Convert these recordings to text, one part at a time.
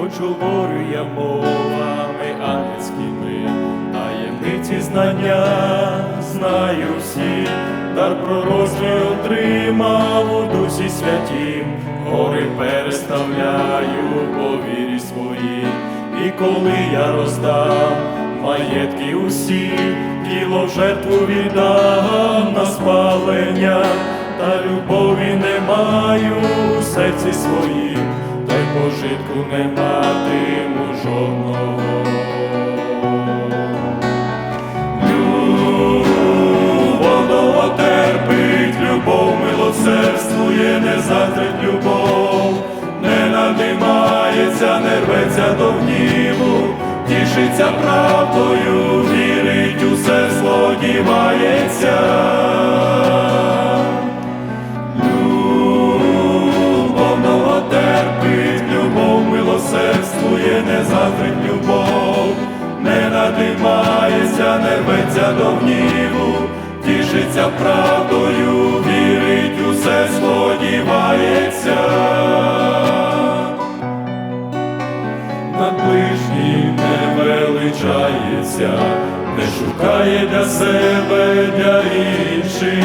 хоч говорю я мовами ангельськими, таємниці знання знаю всі, дар пророцтва отримав у дусі святім, гори переставляю по вірі своїй, і коли я роздам маєтки усі, тіло в жертву віддам на спалення, та любові не маю у серці своїм, та й пожитку не матиму жодного. Любов терпить, любов милосердствує, не заздрить любов, не надимається, не рветься до гніву, тішиться правдою, вірить, усе сподівається. Не заздрить любов, не надимається, не рветься до гніву, тішиться правдою, вірить, усе сподівається. Над ближнім не величається, не шукає для себе, для інших,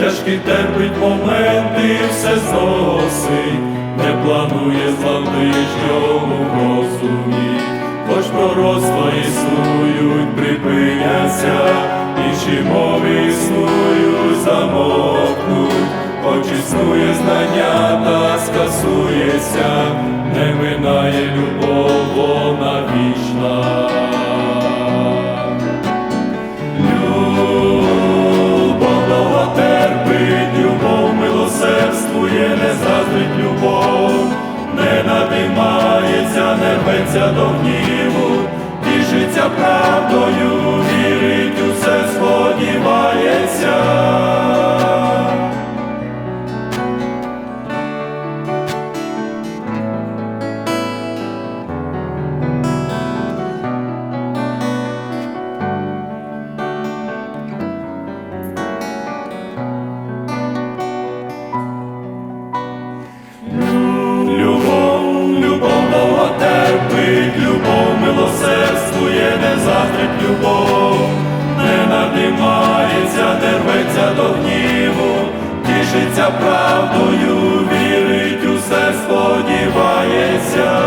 тяжкі терпить моменти, все зносить, не планує зла ближньому розумі, хоч пророцтва існують, припиняться, інші мови існують, замовкнуть, хоч існує знання та скасується, не минає любов, вона вічна. Рветься до гніву, тішиться правдою, вірить, усе сподівається. тішиться до гніву, тішиться правдою, вірить, усе сподівається.